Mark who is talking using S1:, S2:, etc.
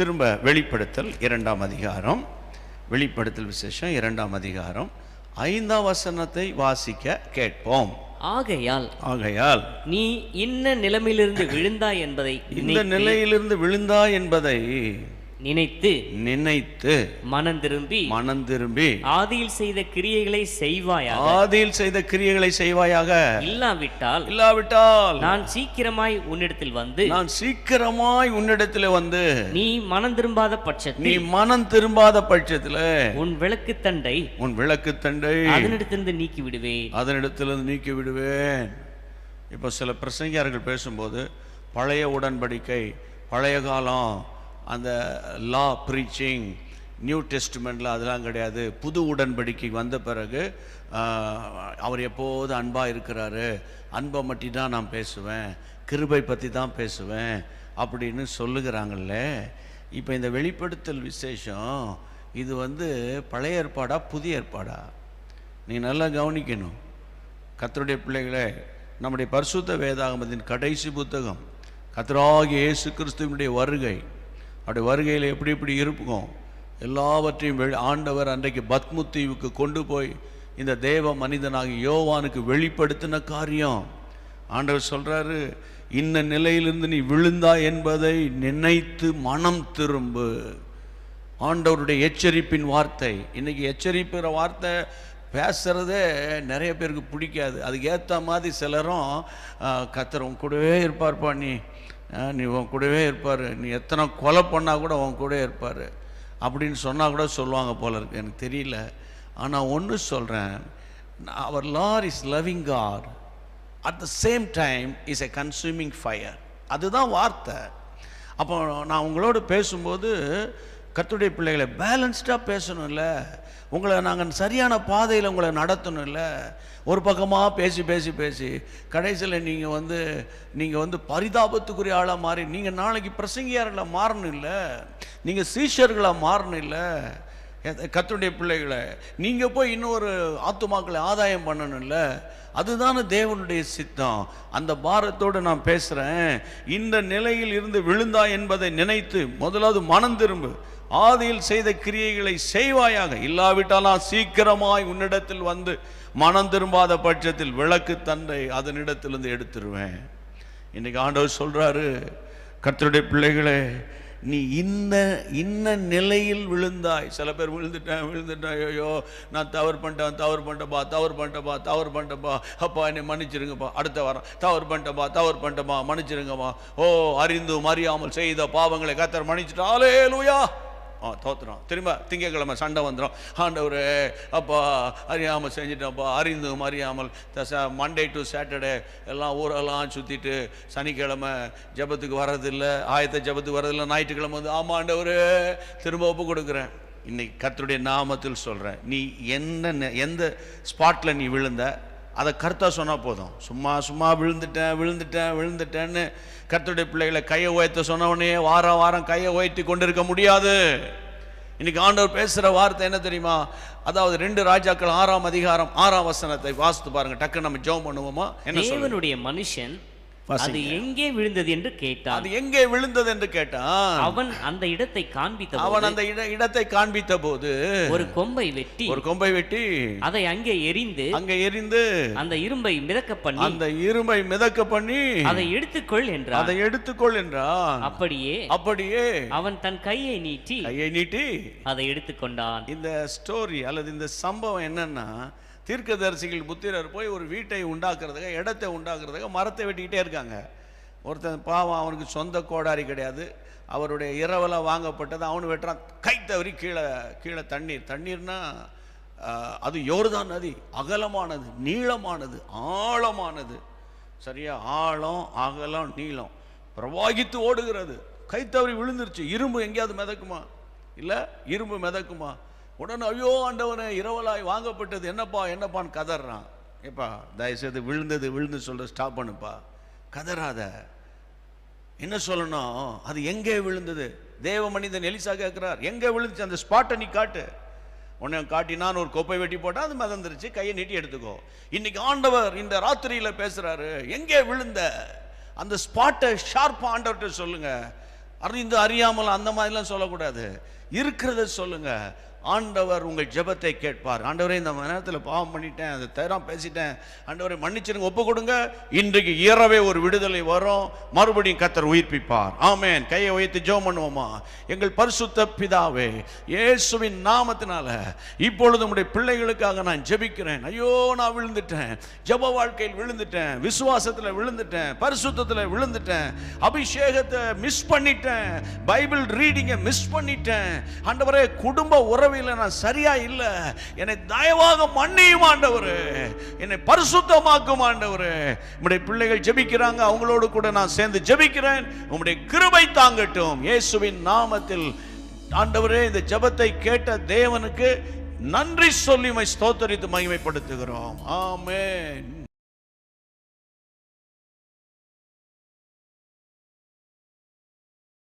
S1: திரும்ப வெளிப்படுத்தல் இரண்டாம் அதிகாரம். வெளிப்படுத்தல் விசேஷம் இரண்டாம் அதிகாரம். ஐந்தாம் வசனத்தை வாசிக்க கேட்போம்.
S2: ஆகையால்
S1: ஆகையால்
S2: நீ இன்ன நிலைமையிலிருந்து விழுந்தாய் என்பதை
S1: இந்த நிலையிலிருந்து விழுந்தா என்பதை
S2: நினைத்து
S1: நினைத்து
S2: மனம் திரும்பி
S1: மனம் திரும்பி
S2: ஆதியில் செய்த கிரியைகளை செய்வாயாக.
S1: ஆதியில் செய்த கிரியைகளை செய்வாயாக.
S2: இல்லாவிட்டால்
S1: இல்லாவிட்டால்
S2: நான் சீக்கிரமாய் உன்னிடத்தில் வந்து
S1: நான் சீக்கிரமாய் உன்னிடத்தில் வந்து
S2: நீ மனம் திரும்பாத
S1: நீ
S2: பட்சத்தில்
S1: மனம் திரும்பாத பட்சத்துல
S2: உன் விளக்கு தண்டை
S1: உன் விளக்கு தண்டை
S2: அதனிடத்திலிருந்து நீக்கி விடுவேன்
S1: அதனிடத்திலிருந்து நீக்கி விடுவேன் இப்போ சில பிரசங்கியார்கள் பேசும்போது பழைய உடன்படிக்கை பழைய காலம் அந்த லா ப்ரீச்சிங் நியூ டெஸ்ட்மெண்ட்டில் அதெல்லாம் கிடையாது. புது உடன்படிக்கை வந்த பிறகு அவர் எப்போது அன்பாக இருக்கிறாரு? அன்பை மட்டும் தான் நான் பேசுவேன். கிருபை பற்றி தான் பேசுவேன் அப்படின்னு சொல்லுகிறாங்கல்ல. இப்போ இந்த வெளிப்படுத்தல் விசேஷம் இது வந்து பழைய ஏற்பாடா புதிய ஏற்பாடா? நீ நல்லா கவனிக்கணும். கத்தருடைய பிள்ளைகளே நம்முடைய பரிசுத்த வேதாகமத்தின் கடைசி புத்தகம் கர்த்தராகிய இயேசு கிறிஸ்துவனுடைய வருகை. அப்படி வருகையில் எப்படி எப்படி இருக்கும் எல்லாவற்றையும் வெளி ஆண்டவர் அன்றைக்கு பத்மு தீவுக்கு கொண்டு போய் இந்த தேவ மனிதனாக யோவானுக்கு வெளிப்படுத்தின காரியம். ஆண்டவர் சொல்கிறாரு இன்ன நிலையிலிருந்து நீ விழுந்தா என்பதை நினைத்து மனம் திரும்பு. ஆண்டவருடைய எச்சரிப்பின் வார்த்தை. இன்றைக்கி எச்சரிப்புகிற வார்த்தை பேசுகிறதே நிறைய பேருக்கு பிடிக்காது. அதுக்கு ஏற்ற மாதிரி சிலரும் கத்தர் உன் கூடவே இருப்பார்ப்பா நீ நீ உன் கூடவே இருப்பார். நீ எத்தனை கொலை பண்ணால் கூட உன் கூடவே இருப்பார். அப்படின்னு சொன்னால் கூட சொல்லுவாங்க போல இருக்கு. எனக்கு தெரியல. ஆனால் ஒன்று சொல்கிறேன் அவர் Lord is loving God at the same time is a consuming fire அதுதான் வார்த்தை. அப்போ நான் உங்களோட பேசும்போது கர்த்தருடைய பிள்ளைகளை பேலன்ஸ்டாக பேசணும்ல. உங்களை நாங்கள் சரியான பாதையில் உங்களை நடத்தணும்ல. ஒரு பக்கமாக பேசி பேசி பேசி கடைசியில் நீங்கள் வந்து நீங்கள் வந்து பரிதாபத்துக்குரிய ஆளாக மாறி நீங்கள் நாளைக்கு பிரசங்கியார்களை மாறணும் இல்லை நீங்கள் சீஷர்களாக மாறணும் இல்லை கத்துடைய பிள்ளைகளை நீங்கள் போய் இன்னொரு ஆத்துமாக்களை ஆதாயம் பண்ணணும்ல? அதுதானே தேவனுடைய சித்தம். அந்த பாரத்தோடு நான் பேசுகிறேன் இந்த நிலையில் இருந்து விழுந்தா என்பதை நினைத்து முதலாவது மனம் திரும்பு. ஆதியில் செய்த கிரியைகளை செய்வாயாக. இல்லாவிட்டாலாம் சீக்கிரமாய் உன்னிடத்தில் வந்து மனம் திரும்பாத பட்சத்தில் விளக்கு தந்தை அதனிடத்திலிருந்து எடுத்துருவேன். இன்னைக்கு ஆண்டவர் சொல்கிறாரு கர்த்தருடைய பிள்ளைகளே நீ இந்த இன்ன நிலையில் விழுந்தாய். சில பேர் விழுந்துட்டேன் விழுந்துட்டேன். ஐயோ நான் தவறு பண்ணிட்டேன் தவறு பண்ணிட்டப்பா தவறு பண்ணிட்டப்பா தவறு பண்ணிட்டப்பா அப்பா என்னை மன்னிச்சிருங்கப்பா. அடுத்த வாரம் தவறு பண்ணிட்டப்பா தவறு பண்ணிட்டப்பா மன்னிச்சிருங்கப்பா. ஓ அறிந்தும் அறியாமல் செய்த பாவங்களை கத்தர் மன்னிச்சிட்டாலே லூயா தோத்துறோம் திரும்ப திங்கக்கிழமை சண்டை வந்துடும் ஆண்டவரே அப்பா அறியாமல் செஞ்சிட்டோம்ப்பா அறிந்தும் அறியாமல் மண்டே டு சாட்டர்டே எல்லாம் ஊரெல்லாம் சுற்றிட்டு சனிக்கிழமை ஜெபத்துக்கு வர்றதில்லை ஆயத்த ஜெபத்துக்கு வர்றதில்லை ஞாயிற்றுக்கிழமை வந்து ஆமாம் ஆண்டவரே திரும்ப ஒப்பு கொடுக்குறேன். இன்னைக்கு கத்தருடைய நாமத்தில் சொல்கிறேன் நீ என்ன எந்த ஸ்பாட்டில் நீ விழுந்த அதை கர்த்தா சொன்னால் போதும். சும்மா சும்மா விழுந்துட்டேன் விழுந்துட்டேன் விழுந்துட்டேன்னு கர்த்தருடைய பிள்ளைகளை கையை உயர்த்த சொன்னவனே வாரம் வாரம் கையை உயர்த்தி கொண்டிருக்க முடியாது. இன்னைக்கு ஆண்டவர் பேசுகிற வார்த்தை என்ன தெரியுமா? அதாவது ரெண்டு ராஜாக்கள் ஆறாம் அதிகாரம் ஆறாம் வசனத்தை வாசித்து பாருங்க. டக்கு நம்ம ஜெபம் பண்ணுவோமா? என்ன சொல்லுங்க
S2: தேவனுடைய மனுஷன் அது எங்கே விழுந்தது என்று கேட்டான்.
S1: அது எங்கே விழுந்தது என்று கேட்டான்.
S2: அவன் அந்த இடத்தை காண்பித்த
S1: அவன் அந்த இட இடத்தை காண்பித்த போது
S2: ஒரு கொம்பை வெட்டி
S1: ஒரு கொம்பை வெட்டி
S2: அதை அங்கே எரிந்து
S1: அங்கே எரிந்து
S2: அந்த இரும்பை மிதக்க பண்ணி
S1: அந்த இரும்பை மிதக்க பண்ணி
S2: அதை எடுத்துக்கொள் என்றான்.
S1: அதை எடுத்துக்கொள் என்றான்.
S2: அப்படியே
S1: அப்படியே
S2: அவன் தன் கையை நீட்டி
S1: கையை நீட்டி
S2: அதை எடுத்துக்கொண்டான்.
S1: இந்த ஸ்டோரி அல்லது இந்த சம்பவம் என்னன்னா தீர்க்கதரிசிகள் புத்திரர் போய் ஒரு வீட்டை உண்டாக்குறதுக்கு இடத்தை உண்டாக்குறதுக்கு மரத்தை வெட்டிக்கிட்டே இருக்காங்க. ஒருத்தன் பாவம் அவனுக்கு சொந்த கோடாரி கிடையாது. அவருடைய இரவெல்லாம் வாங்கப்பட்டது அவனு வெட்டுறான். கை தவறி கீழே கீழே தண்ணீர். தண்ணீர்னா அது யோர்தான் நதி. அகலமானது நீளமானது ஆழமானது. சரியா? ஆழம் அகலம் நீளம். பிரவாகித்து ஓடுகிறது. கை தவறி விழுந்துருச்சு. இரும்பு எங்கேயாவது மிதக்குமா? இல்லை இரும்பு மிதக்குமா? உடனே ஐயோ ஆண்டவனே இரவலாய் வாங்கப்பட்டது என்னப்பா என்னப்பான்னு கதறான். ஏப்பா தயவுசெய்து விழுந்தது விழுந்து சொல்ற ஸ்டாப் பண்ணுப்பா. கதறாத. என்ன சொல்லணும்? அது எங்கே விழுந்தது? தேவ மனிதன் எலிசா கேட்குறார் எங்கே விழுந்துச்சு? அந்த ஸ்பாட்டை நீ காட்டு. உன்னை காட்டினான் ஒரு கொப்பை வெட்டி போட்டால் அது மிதந்துருச்சு கையை நீட்டி எடுத்துக்கோ. இன்னைக்கு ஆண்டவர் இந்த ராத்திரியில் பேசுகிறாரு எங்கே விழுந்த? அந்த ஸ்பாட்டை ஷார்ப்பாக ஆண்டவர்கிட்ட சொல்லுங்கள் அறிந்து அறியாமல் அந்த மாதிரிலாம் சொல்லக்கூடாது. இருக்கிறத சொல்லுங்கள் ஆண்டவர் உங்கள் ஜெபத்தை கேட்பார். ஆண்டவரே இந்த நேரத்தில் பாவம் பண்ணிட்டேன் அதை தரம் பேசிட்டேன். ஆண்டவரை மன்னிச்சிருங்க ஒப்பு கொடுங்க. இன்றைக்கு இரவே ஒரு விடுதலை வரும். மறுபடியும் கத்தர் உயிர்ப்பிப்பார். ஆமேன். கையை உயர்த்தி ஜெபம் பண்ணுவோமா? எங்கள் பரிசுத்த பிதாவே இயேசுவின் நாமத்தினால இப்பொழுது உடைய பிள்ளைகளுக்காக நான் ஜெபிக்கிறேன். ஐயோ நான் விழுந்துட்டேன். ஜெப வாழ்க்கையில் விழுந்துட்டேன். விசுவாசத்தில் விழுந்துட்டேன். பரிசுத்தத்தில் விழுந்துட்டேன். அபிஷேகத்தை மிஸ் பண்ணிட்டேன். பைபிள் ரீடிங்கை மிஸ் பண்ணிட்டேன். ஆண்டவரே குடும்ப உறவு உறவில நான் சரியா இல்லை. என்னை தயவாக மன்னியும் ஆண்டவர். என்னை பரிசுத்தமாக்கும் ஆண்டவர். உங்களுடைய பிள்ளைகள் ஜெபிக்கிறாங்க அவங்களோடு கூட நான் சேர்ந்து ஜெபிக்கிறேன். உங்களுடைய கிருபை தாங்கட்டும். இயேசுவின் நாமத்தில் ஆண்டவரே இந்த ஜெபத்தை கேட்ட தேவனுக்கு நன்றி சொல்லி ஸ்தோத்தரித்து மகிமைப்படுத்துகிறோம். ஆமேன்.